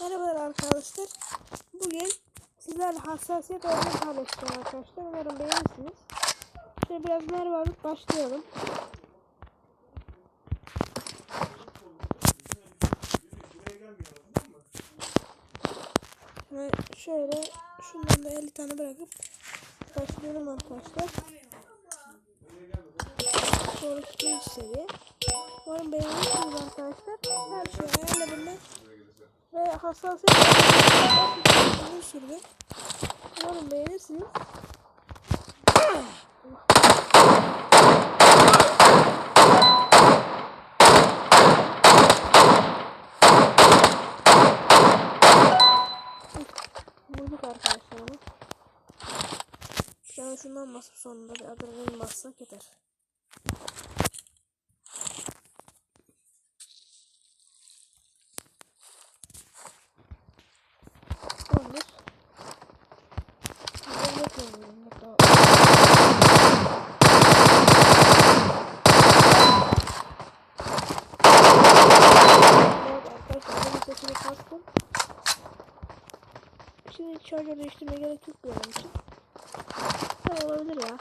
Merhabalar arkadaşlar. Bugün sizlerle hassasiyet oyunu paylaşacağım arkadaşlar. Umarım beğenirsiniz. Şöyle biraz merhaba alıp başlayalım. Ve şöyle şundan da 50 tane bırakıp başlıyorum arkadaşlar. Sonraki seviye. Umarım beğenirsiniz arkadaşlar. Her şeyi ayarladım ben. Ve hassasiyet uzun sürdü. Umarım beğenirsiniz. Bulduk arkadaşlar onu. Yani şundan basıp sonunda bir adrenalin bassak yeter. Şimdi şarjı değiştirmeye gerek yok benim için. Ha, olabilir ya.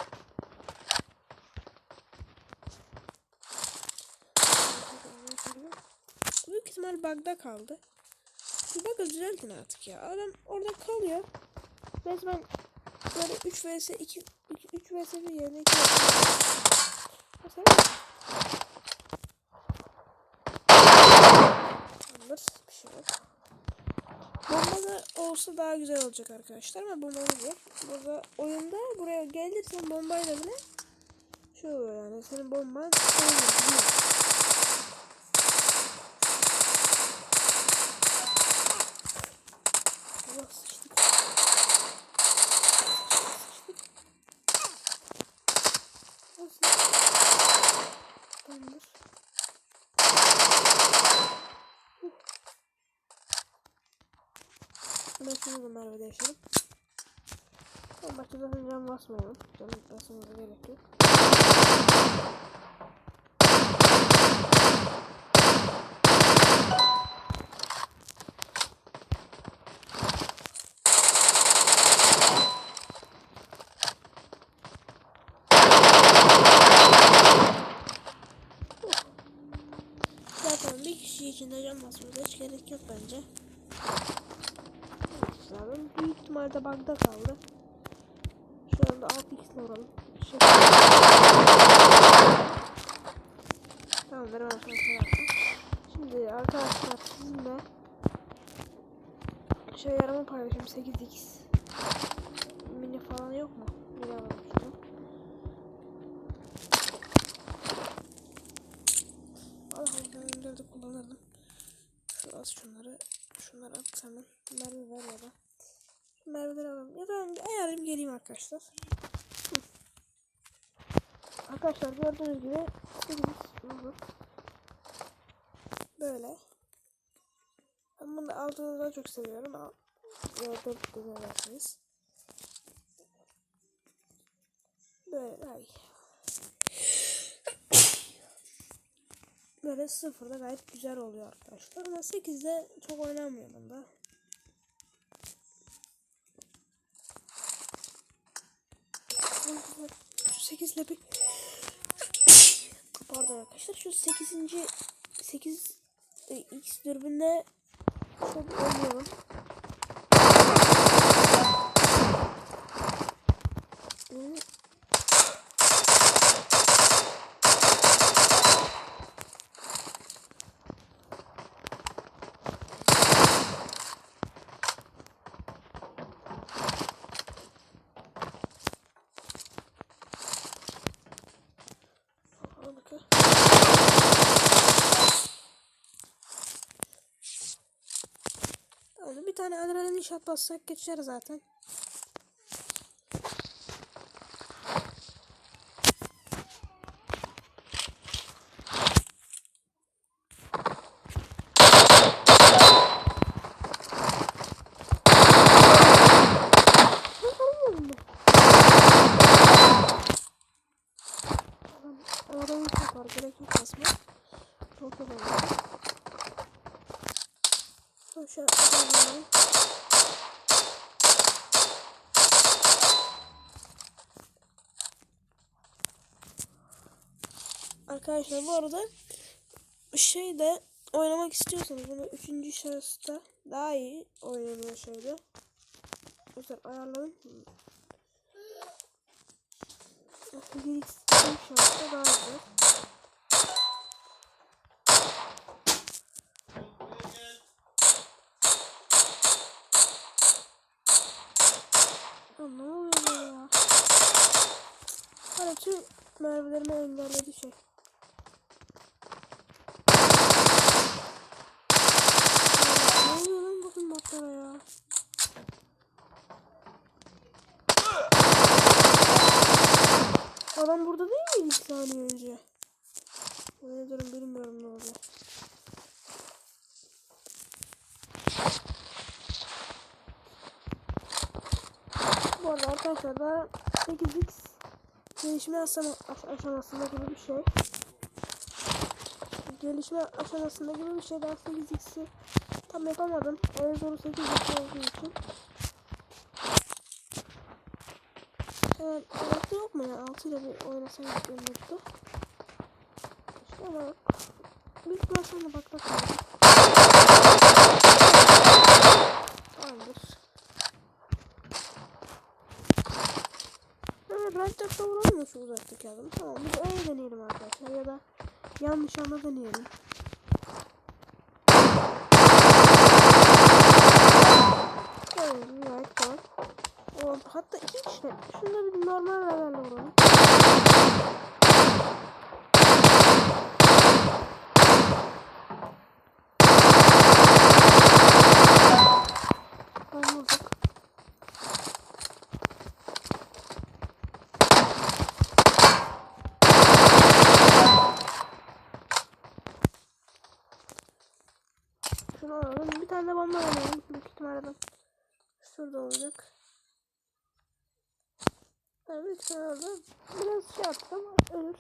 Büyük ihtimal bug'da kaldı. Bug'ı düzeltin artık ya. Adam orada kalıyor. Resmen böyle 3 vs 2, 2 3 vs 1 yerine 2 vs 1. olsa daha güzel olacak arkadaşlar ama bombamız yok. Burada oyunda buraya gelirsen bombayla bile şey oluyor yani senin bomban? Tamamdır. Merve'de yaşarım. Ben başta zaten cam basmayalım. Cam basmamıza gerek yok. Zaten bir kişi için de cam basmamıza hiç gerek yok bence. İhtimalle bug'da kaldı. Şu anda 6x'le vuralım. Şey... Tamamdır yaptım. Şimdi arkadaşlar sizinle şey yarama paylaşayım 8x mini falan yok mu? Mini alalım şunu. Allah'ım ben kullanırdım. Şu şunları şunları at hemen. Merve ver ya da. Şu merveleri alalım. Ya da ayarlayayım geleyim arkadaşlar. Arkadaşlar gördüğünüz gibi 8 olur. Böyle. Ben bunu altını daha çok seviyorum. Al. Ya 4 denersiniz. Böyle ay. Böyle sıfırda gayet güzel oluyor arkadaşlar. Ama 8'de çok oynanmıyor bunda. Şu 8 ile bir Pardon arkadaşlar şu 8. 8 e, X dürbünde çok oynuyorum. Yani Harika. Tamam, bir bassak geçer zaten. Adamın çok var gerek yok basma. Çok çok oldu. Şöyle atalım. Arkadaşlar bu arada şey de oynamak istiyorsanız bunu üçüncü şahısta daha iyi oynanıyor şeyde. O yüzden ayarlayın. Bir şahısta daha. Ya ne oluyor ya? Hani tüm mermilerimi engelledi şey. Ne oluyor ya? Adam burada değil miydi iki saniye önce? Öyle durum bilmiyorum ne oluyor. Bu arada arkadaşlar da 8x gelişme aşama, aş- aşamasında gibi bir şey. Gelişme aşamasında gibi bir şey. Daha 8x'i tam yapamadım. En zoru 8x olduğu için. Evet, 6 yok mu ya? 6 ile bir oynasaydık önlükte. İşte ama ihtimal sonra bak bakalım. Tamamdır. Evet, right tapta vuramıyor şu uzaktaki adam. Tamam, bir de öyle deneyelim arkadaşlar. Ya da yanlış anda deneyelim. Evet, right tamam. O, hatta Şunda bir normal levelle vuralım. Şunu alalım. Bir tane de bomba oynayalım. Büyük ihtimalle şurada olacak. Büyük ihtimalle biraz şey yaptım ölür.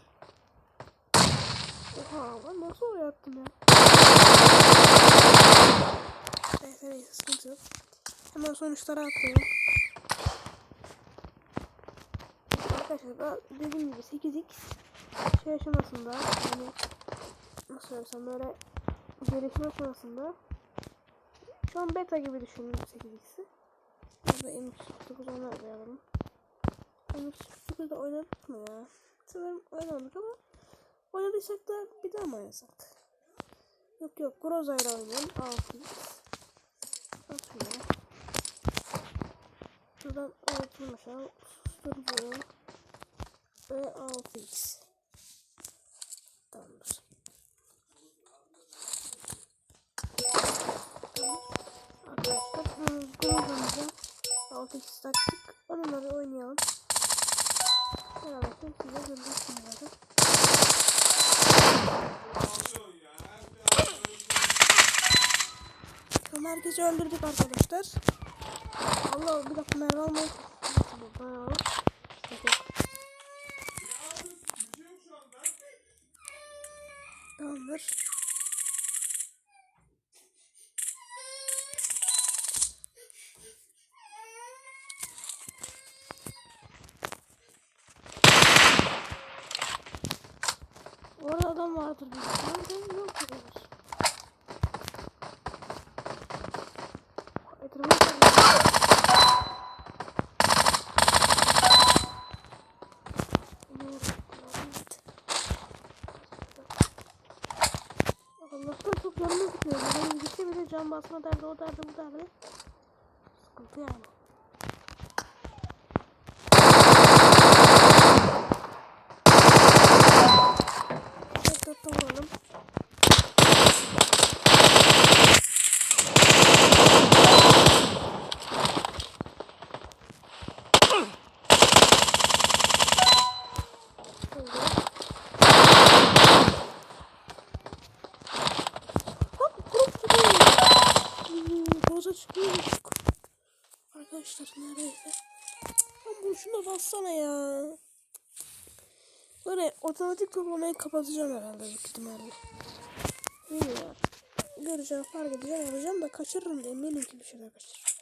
Oha ben nasıl oraya ya? Neyse neyse sıkıntı yok. Hemen sonuçlara atlayalım. Arkadaşlar dediğim gibi 8x şey aşamasında yani nasıl söylesem böyle gelişme aşamasında şu an beta gibi düşünün 8x'i. Burada M249 onu arayalım. M249'da oynadık mı ya? Sanırım oynamadık ama oynadıysak da bir daha mı oynasak? Yok yok Groza ile oynayalım. 6x. Atıyor. Şuradan öğretilmiş al. Susturucu. Ve 6x. Tamamdır. Arkadaşlar grubumuza 6x taktık. Bir oynayalım. Öldürdük arkadaşlar. Allah bir dakika mermi almayı. Bayağı. Yok yok. Tamamdır. Orada adam vardır büyük ihtimalle. Ben yok kadar. Etrafı sarıyor. Allah'tan çok canımı sıkıyor. Benim gitse bile can basma derdi, o derdi, bu derdi. Sıkıntı yani. Böyle otomatik toplamayı kapatacağım herhalde büyük ihtimalle. Göreceğiz. olacağını fark edeceğim. Alacağım da kaçırırım da eminim ki bir şeyler kaçırırım.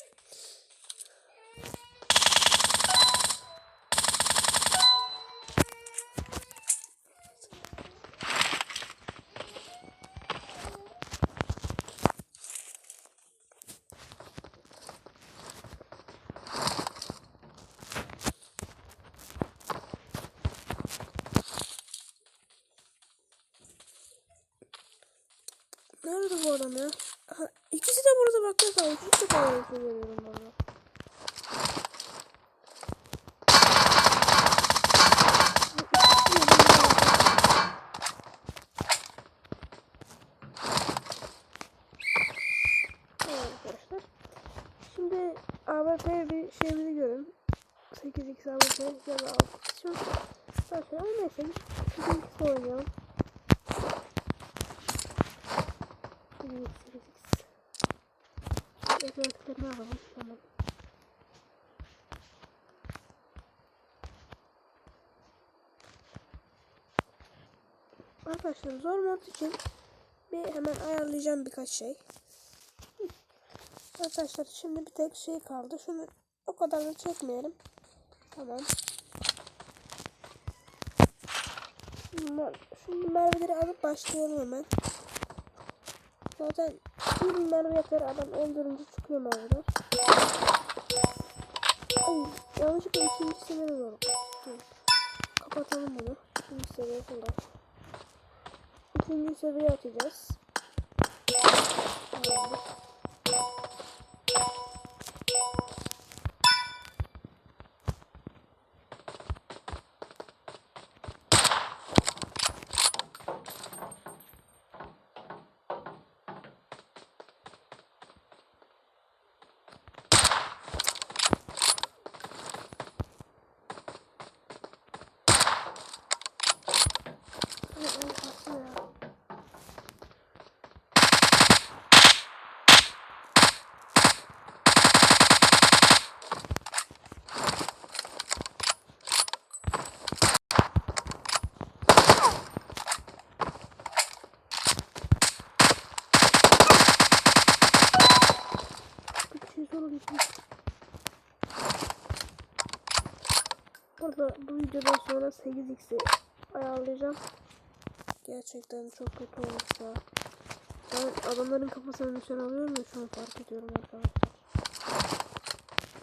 Ya? Aha, ikisi de burada bak ne kalmış. Hiç de kadar burada. Evet arkadaşlar. Şimdi AWP bir şeyimizi görün. 8x AWP ya da 6 kısım. Zaten ama neyse. 8x oynayalım. 8x 8x. Arkadaşlar zor mod için bir hemen ayarlayacağım birkaç şey. Arkadaşlar şimdi bir tek şey kaldı. Şunu o kadar da çekmeyelim. Tamam. Şimdi mermileri alıp başlayalım hemen. Zaten bir mermi yeter adam öldürünce çıkıyor mermiler. Ay yanlışlıkla ikinci seviyede doğru. Kapatalım bunu. İkinci seviye kolay. Üçüncü seviye atacağız. Tamamdır. Ay, ay, kastı ya. Bir şey soru geçmiş. Burada bu videodan sonra 8x'i ayarlayacağım. Gerçekten çok kötü olmuş ya. Ben adamların kafasını nişan alıyorum ya şu an fark ediyorum arkadaşlar.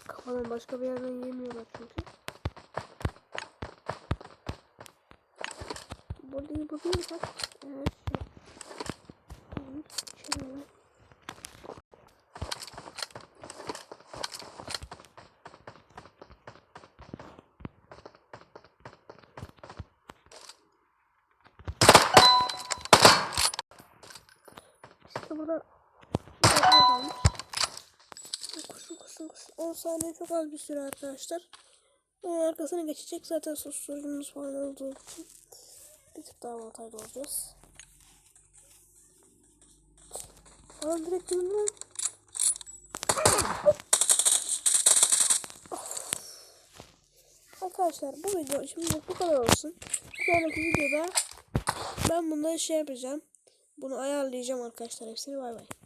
Kafadan başka bir yerden yemiyorlar çünkü. Bu değil bu değil bak. Evet. Evet, şöyle. İşte burada burada kalmış. Koşun koşun koşun. 10 saniye çok az bir süre arkadaşlar. Onun arkasına geçecek zaten susturucumuz falan olduğu için. Bir tık daha avantajlı olacağız. Falan direkt bunu Arkadaşlar bu video şimdi bu kadar olsun. Sonraki videoda ben bunları şey yapacağım. Bunu ayarlayacağım arkadaşlar hepsini bay bay.